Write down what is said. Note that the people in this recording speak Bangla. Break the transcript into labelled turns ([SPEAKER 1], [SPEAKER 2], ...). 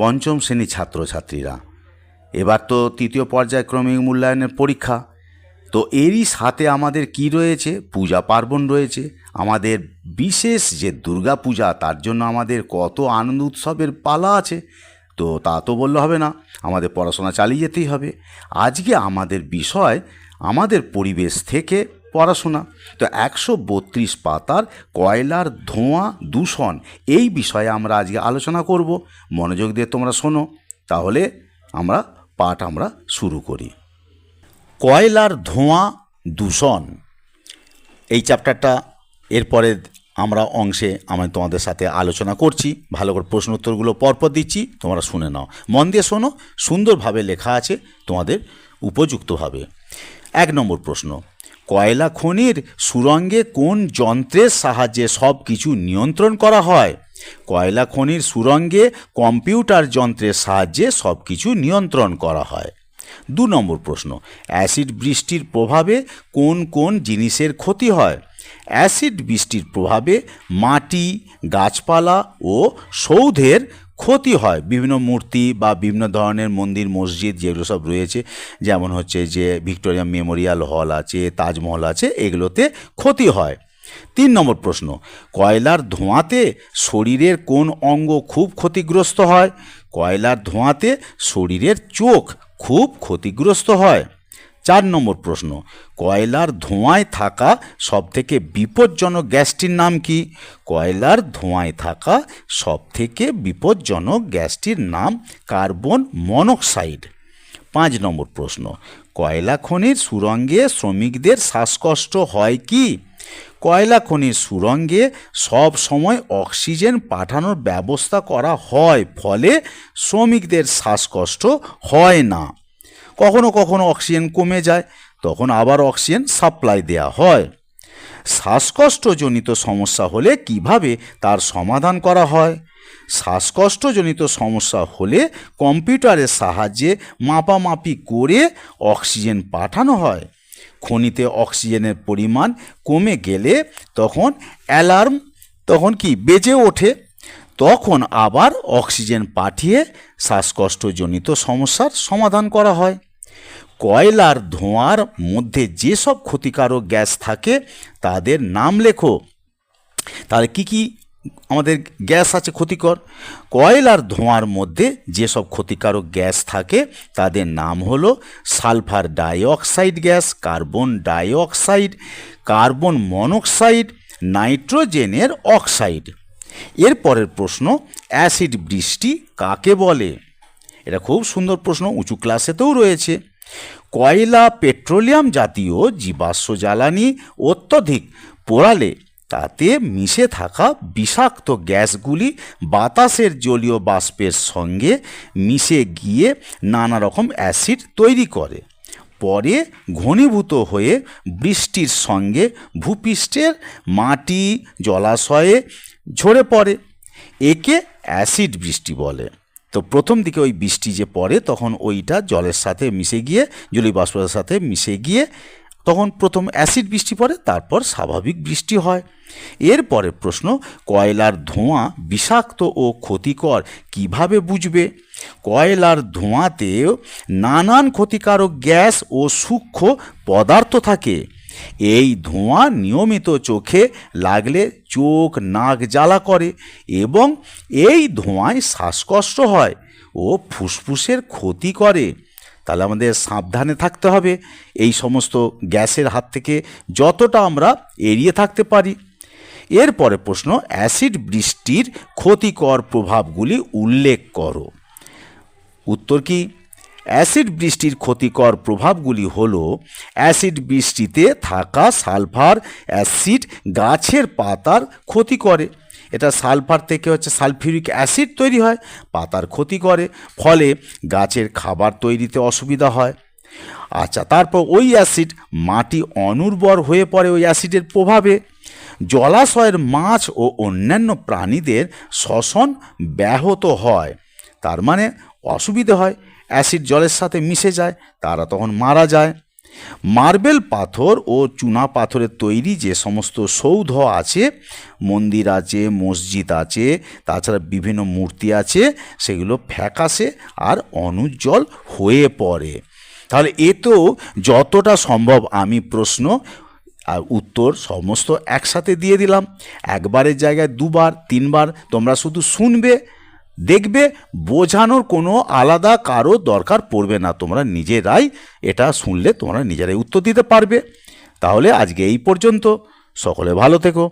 [SPEAKER 1] পঞ্চম শ্রেণির ছাত্রছাত্রীরা। এবার তো তৃতীয় পর্যায়ক্রমিক মূল্যায়নের পরীক্ষা। তো এরই সাথে আমাদের কি রয়েছে? পূজা পার্বণ রয়েছে। আমাদের বিশেষ যে দুর্গা পূজা, তার জন্য আমাদের কত আনন্দ উৎসবের পালা আছে। তো তা তো বললে হবে না। আমাদের পড়াশোনা চালিয়ে যেতেই হবে। আজকে আমাদের বিষয় আমাদের পরিবেশ থেকে পড়াশোনা। তো একশো বত্রিশ পাতার কয়লার ধোঁয়া দূষণ, এই বিষয়ে আমরা আজকে আলোচনা করব। মনোযোগ দিয়ে তোমরা শোনো, তাহলে আমরা পাঠ আমরা শুরু করি। কয়লার ধোঁয়া দূষণ, এই চ্যাপ্টারটা এরপরে আমরা অংশে আমি তোমাদের সাথে আলোচনা করছি। ভালো করে প্রশ্ন উত্তরগুলো পরপর দিচ্ছি, তোমরা শুনে নাও। মন দিয়ে শোনো, সুন্দরভাবে লেখা আছে তোমাদের উপযুক্তভাবে। এক নম্বর প্রশ্ন কয়লা খনির সুরঙ্গে কোন যন্ত্রের সাহায্যে সব কিছু নিয়ন্ত্রণ করা হয়? কয়লা খনির সুরঙ্গে কম্পিউটার যন্ত্রের সাহায্যে সব কিছু নিয়ন্ত্রণ করা হয়। দু নম্বর প্রশ্ন, অ্যাসিড বৃষ্টির প্রভাবে কোন কোন জিনিসের ক্ষতি হয়? অ্যাসিড বৃষ্টির প্রভাবে মাটি, গাছপালা ও সৌধের ক্ষতি হয় বিভিন্ন মূর্তি বা বিভিন্ন ধরনের মন্দির, মসজিদ যেগুলো সব রয়েছে, যেমন হচ্ছে যে ভিক্টোরিয়া মেমোরিয়াল হল আছে, তাজমহল আছে, এগুলোতে ক্ষতি হয়। তিন নম্বর প্রশ্ন, কয়লার ধোঁয়াতে শরীরের কোন অঙ্গ খুব ক্ষতিগ্রস্ত হয়? কয়লার ধোঁয়াতে শরীরের চোখ খুব ক্ষতিগ্রস্ত হয়। চার নম্বর প্রশ্ন, কয়লার ধোঁয়ায় থাকা সবথেকে বিপজ্জনক গ্যাসটির নাম কি? কয়লার ধোঁয়ায় থাকা সবথেকে বিপজ্জনক গ্যাসটির নাম কার্বন মনোক্সাইড। পাঁচ নম্বর প্রশ্ন, কয়লা খনির সুরঙ্গে শ্রমিকদের শ্বাসকষ্ট হয় কি? কয়লা খনির সুরঙ্গে সব সময় অক্সিজেন পাঠানোর ব্যবস্থা করা হয়, ফলে শ্রমিকদের শ্বাসকষ্ট হয় না। কখনো কখনো অক্সিজেন কমে যায়, তখন আবার অক্সিজেন সাপ্লাই দেওয়া হয়। শ্বাসকষ্টজনিত সমস্যা হলে কীভাবে তার সমাধান করা হয়? শ্বাসকষ্টজনিত সমস্যা হলে কম্পিউটারের সাহায্যে মাপামাপি করে অক্সিজেন পাঠানো হয়। খনিতে অক্সিজেনের পরিমাণ কমে গেলে তখন অ্যালার্ম তখন কি বেজে ওঠে? তখন আবার অক্সিজেন পাঠিয়ে শ্বাসকষ্টজনিত সমস্যার সমাধান করা হয়। কয়লার ধোঁয়ার মধ্যে যেসব ক্ষতিকারক গ্যাস থাকে, তাদের নাম লেখো। তাহলে কি কি আমাদের গ্যাস আছে ক্ষতিকর? কয়লার ধোঁয়ার মধ্যে যেসব ক্ষতিকারক গ্যাস থাকে, তাদের নাম হলো sulphur dioxide gas, carbon dioxide, carbon monoxide, নাইট্রোজেনের অক্সাইড। এরপরের প্রশ্ন, অ্যাসিড বৃষ্টি কাকে বলে? এটা খুব সুন্দর প্রশ্ন, উঁচু ক্লাসেতেও রয়েছে। কয়লা পেট্রোলিয়াম জাতীয় জীবাশ্ম জ্বালানি অত্যধিক পোড়ালে তাতে মিশে থাকা বিষাক্ত গ্যাসগুলি বাতাসের জলীয় বাষ্পের সঙ্গে মিশে গিয়ে নানা রকম অ্যাসিড তৈরি করে। পরে ঘনীভূত হয়ে বৃষ্টির সঙ্গে ভূপৃষ্ঠের মাটি জলাশয়ে ঝরে পড়ে। একে অ্যাসিড বৃষ্টি বলে। তো প্রথম দিকে ওই বৃষ্টি যে পড়ে, তখন ওইটা জলের সাথে মিশে গিয়ে, জলীয় বাষ্পের সাথে মিশে গিয়ে, তখন প্রথম অ্যাসিড বৃষ্টি পড়ে, তারপর স্বাভাবিক বৃষ্টি হয়। এরপরে প্রশ্ন, কয়লার ধোঁয়া বিষাক্ত ও ক্ষতিকর কীভাবে বুঝবে? কয়লার ধোঁয়াতেও নানান ক্ষতিকারক গ্যাস ও সূক্ষ্ম পদার্থ থাকে। এই ধোঁয়া নিয়মিত চোখে লাগলে চোখ নাক জ্বালা করে এবং এই ধোঁয়ায় শ্বাসকষ্ট হয় ও ফুসফুসের ক্ষতি করে। তাহলে আমাদের সাবধানে থাকতে হবে। এই সমস্ত গ্যাসের হাত থেকে যতটা আমরা এড়িয়ে থাকতে পারি। এরপরে প্রশ্ন, অ্যাসিড বৃষ্টির ক্ষতিকর প্রভাবগুলি উল্লেখ করো। উত্তর কি? অ্যাসিড বৃষ্টির ক্ষতিকর প্রভাবগুলি হল অ্যাসিড বৃষ্টিতে থাকা সালফার অ্যাসিড গাছের পাতার ক্ষতি করে। এটা সালফার থেকে হচ্ছে সালফিউরিক অ্যাসিড তৈরি হয়, পাতার ক্ষতি করে, ফলে গাছের খাবার তৈরিতে অসুবিধা হয়। আচ্ছা তারপর ওই অ্যাসিড মাটি অনুর্বর হয়ে পড়ে ওই অ্যাসিডের প্রভাবে। জলাশয়ের মাছ ও অন্যান্য প্রাণীদের শ্বসন ব্যাহত হয়, তার মানে অসুবিধে হয়। অ্যাসিড জলের সাথে মিশে যায়, তারা তখন মারা যায়। মার্বেল পাথর ও চুনা পাথরের তৈরি যে সমস্ত সৌধ আছে, মন্দির আছে, মসজিদ আছে, তাছাড়া বিভিন্ন মূর্তি আছে, সেগুলো ফ্যাকাশে আর অনুজ্জ্বল হয়ে পড়ে। তাহলে এ তো যতটা সম্ভব আমি প্রশ্ন আর উত্তর সমস্ত একসাথে দিয়ে দিলাম। একবারের জায়গায় দুবার, তিনবার তোমরা শুধু শুনবে। দেখবে বোঝানোর কোনো আলাদা কারও দরকার পড়বে না। তোমরা নিজেরাই এটা শুনলে তোমরা নিজেরাই উত্তর দিতে পারবে। তাহলে আজকে এই পর্যন্ত। সকলে ভালো থেকো।